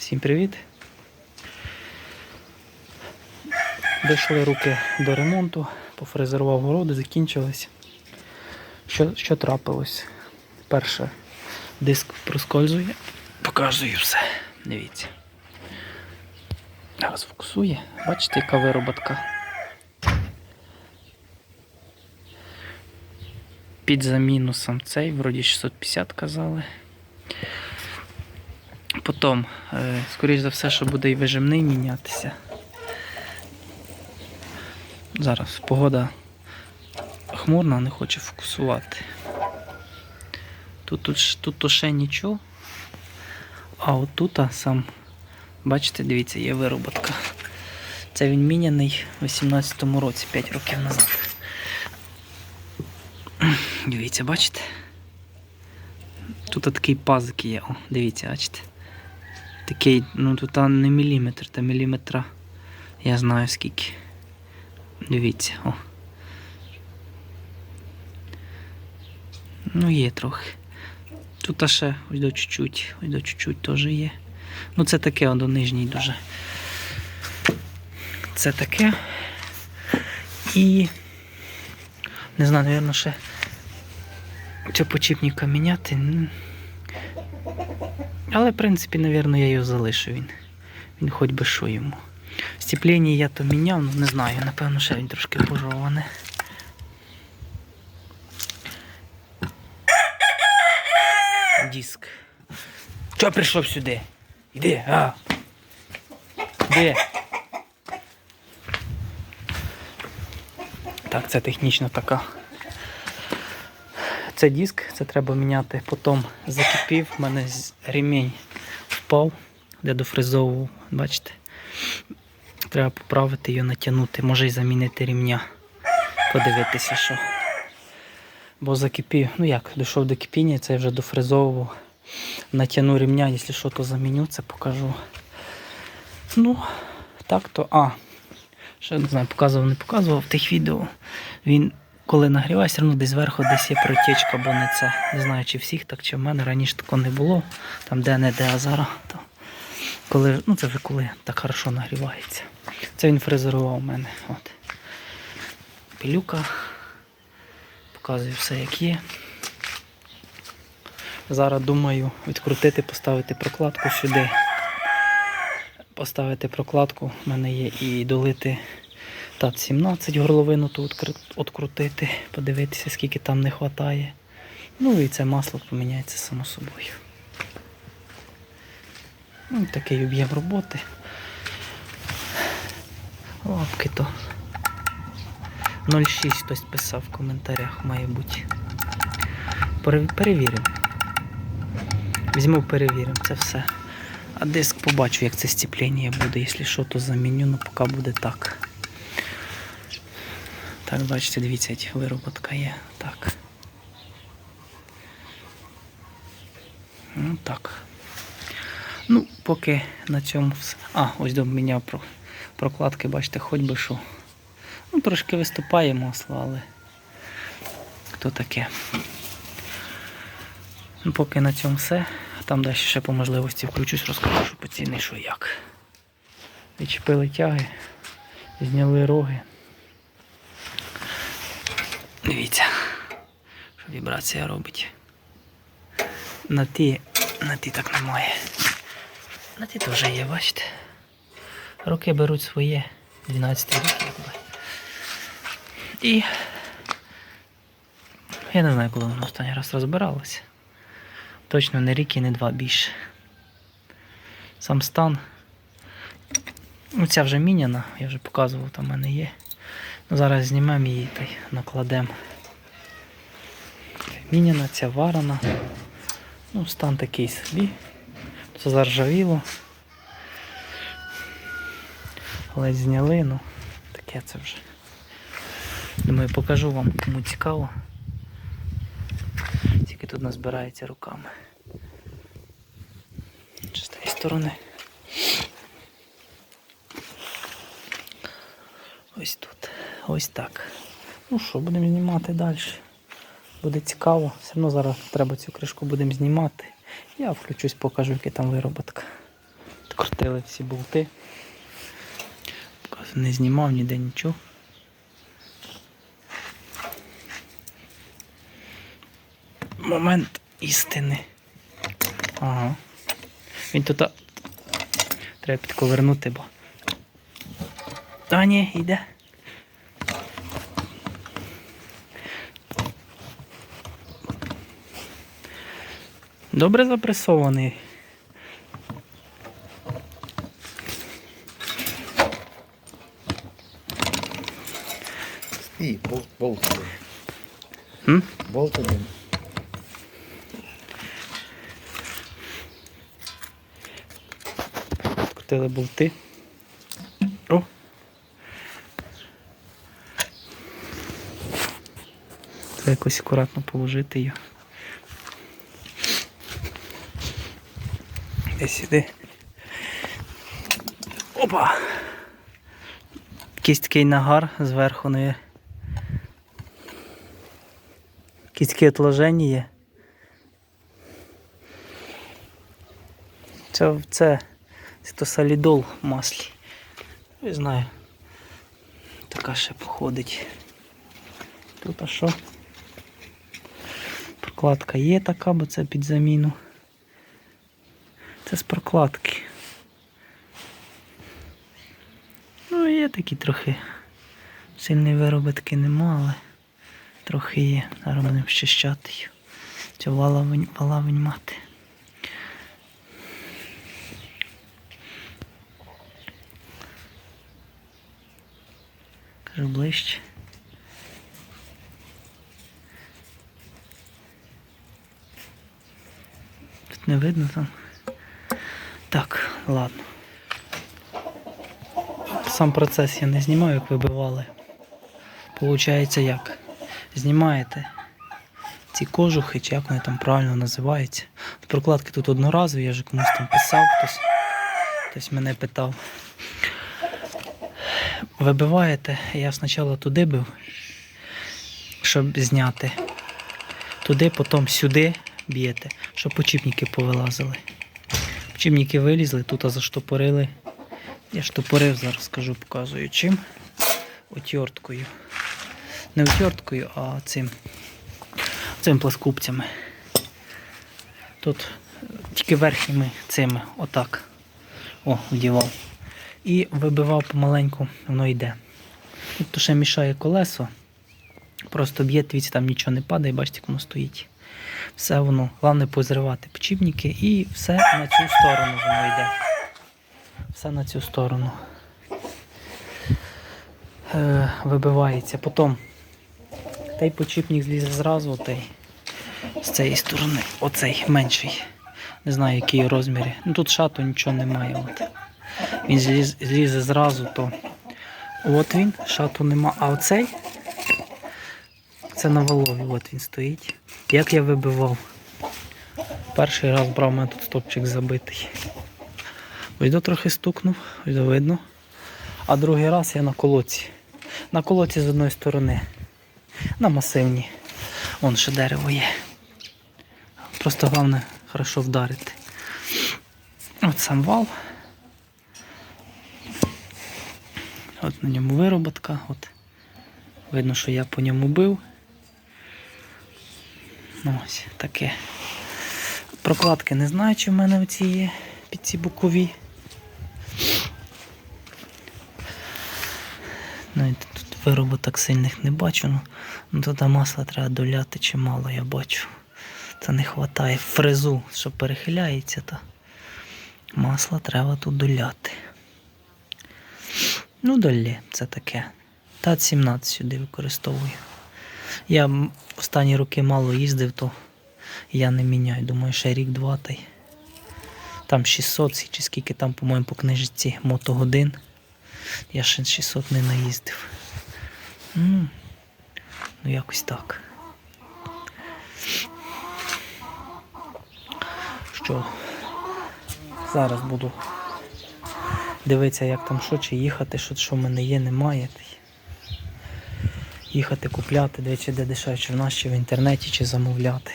Всім привіт. Дійшли руки до ремонту, пофрезерував городи, закінчились. Що, що трапилось? Перше, диск проскользує, показую все. Дивіться. Зараз фокусує. Бачите, яка вироботка. Під заміну сам цей, вроді 650 казали. Потім, е, скоріш за все, що буде і вижимний мінятися. Зараз погода хмурна, не хоче фокусувати. Тут, тут, тут то ще нічого. А отут сам, бачите, дивіться, є вироботка. Це він міняний у 18-му році, 5 років назад. Дивіться, бачите? Тут такий пазик є, о, дивіться, бачите. Такий, ну тут не міліметр, та міліметра. Я знаю скільки. Дивіться, о. Ну, є трохи. Тут а ще ось до чуть-чуть, ось до чуть-чуть теж є. Ну це таке, он до нижній дуже. Це таке. І. Не знаю, напевно, ще цього почіпника міняти. Але, в принципі, напевно, я його залишу. Він, він хоч би що йому. Степлення я то міняв, ну не знаю, напевно, ще він трошки пожований. Диск. Чого прийшов сюди? Іди, а. Іди. Так, це технічно така. Це диск, це треба міняти. Потім закипів, в мене ремінь впав, де дофрезовував, бачите? Треба поправити його, натягнути, може й замінити рівня. Подивитися, що. Бо закипів, ну як, дійшов до кипіння, це я вже дофрезовував. Натягну рівня, якщо що, то заміню, це покажу. Ну, так то. А, ще не знаю, показував, не показував в тих відео. Він коли нагріває, все одно десь зверху десь є протічка, бо не це. Не знаю, чи всіх так, чи в мене раніше такого не було. Там де-не-де, а зараз. То коли, ну це вже коли так хорошо нагрівається. Це він фрезерував у мене. От. Пилюка. Показую все як є. Зараз думаю відкрутити, поставити прокладку сюди. Поставити прокладку, в мене є і долити тат 17 горловину тут открутити, подивитися, скільки там не вистачає. Ну і це масло поміняється само собою. Ну, такий об'єм роботи. Лапки то. 0,6 хтось писав в коментарях, має бути. Перевіримо. Візьму, перевіримо, це все. А диск побачу, як це степлення буде. Якщо що, то заміню, ну поки буде так. Так, бачите, дивіться, вироботка є. Так. Ну так. Ну, поки на цьому все. А, ось доміняв про прокладки, бачите, хоч би що. Ну, трошки виступає масло, але хто таке. Ну, поки на цьому все. Там далі ще по можливості включусь, розкажу, що по ціни, що як. Відчепили тяги, зняли роги. Дивіться, що вібрація робить. На ті, на ті так немає. На ті теж є, бачите. Роки беруть своє 12 років. якби. І я не знаю, коли воно останній раз розбиралося. Точно не рік і не два більше. Сам стан. Ну, ця вже міняна, я вже показував, там в мене є. Зараз знімемо її та й накладемо. Міняна, ця варена. Ну, стан такий собі. Це заржавіло. Але зняли, ну, таке це вже. Думаю, покажу вам, кому цікаво. Тільки тут назбирається руками. Чи з тієї сторони. Ось тут. Ось так. Ну що, будемо знімати далі. Буде цікаво. Все одно зараз треба цю кришку будемо знімати. Я включусь, покажу, який там вироботка. Відкрутили всі болти. Показую, Не знімав ніде нічого. Момент істини. Ага. Він тут. Треба підковернути, бо. А, ні, йде. Добре запресований. І болт, болт. М? Болт один. Крутили болти. О! Треба якось акуратно положити її. Десь сюди. Опа! Якийсь такий нагар зверху не є. Якісь такі отложення є. Це, це, це то маслі. Не знаю. Така ще походить. Тут а що? Прокладка є така, бо це під заміну. Це з прокладки. Ну, є такі трохи. Сильні виробітки нема, але трохи є. Зараз будемо щищати. Цю вала, вала виймати. Кажу ближче. Тут не видно там. Так, ладно. Сам процес я не знімаю, як вибивали. Получається як? Знімаєте ці кожухи, чи як вони там правильно називаються. Прокладки тут одноразові, я вже комусь там писав, хтось, хтось мене питав. Вибиваєте, я спочатку туди бив, щоб зняти. Туди, потім сюди б'єте, щоб почіпники повилазили. Почіпники вилізли, тут заштопорили. Я штопорив, зараз скажу, показую чим. Отверткою. Не отверткою, а цим. Цим пласкупцями. Тут тільки верхніми цими, отак. О, вдівав. І вибивав помаленьку, воно йде. Тут ще мішає колесо. Просто б'є, там нічого не падає, бачите, як воно стоїть. Все воно, головне позривати почіпники і все на цю сторону воно йде. Все на цю сторону. Е, вибивається. Потім той почіпник злізе зразу, той з цієї сторони, оцей менший. Не знаю, які розміри. Ну тут шату нічого немає. От. Він зліз, злізе зразу, то от він, шату нема. А оцей це на валові, от він стоїть. Як я вибивав? Перший раз брав мене тут стопчик забитий. Ось до трохи стукнув, ось до видно. А другий раз я на колоці. На колоці з одної сторони. На масивні. Вон ще дерево є. Просто головне хорошо вдарити. От сам вал. От на ньому вироботка. От. Видно, що я по ньому бив. Ну, ось таке. Прокладки не знаю, чи в мене оці є під ці бокові. Навіть тут вироботок сильних не бачу. Ну, ну туди масла треба доляти чимало, я бачу. Це не вистачає. Фрезу, що перехиляється, то масла треба тут доляти. Ну, долі, це таке. Та 17 сюди використовую. Я останні роки мало їздив, то я не міняю. Думаю, ще рік-два та й. Там 600 чи скільки там, по-моєму, по книжці мотогодин. Я ще 600 не наїздив. Ну, якось так. Що? Зараз буду дивитися, як там що, чи їхати, що, що в мене є, немає. Їхати купляти, дивитися, де дешевше в нас, чи в інтернеті, чи замовляти.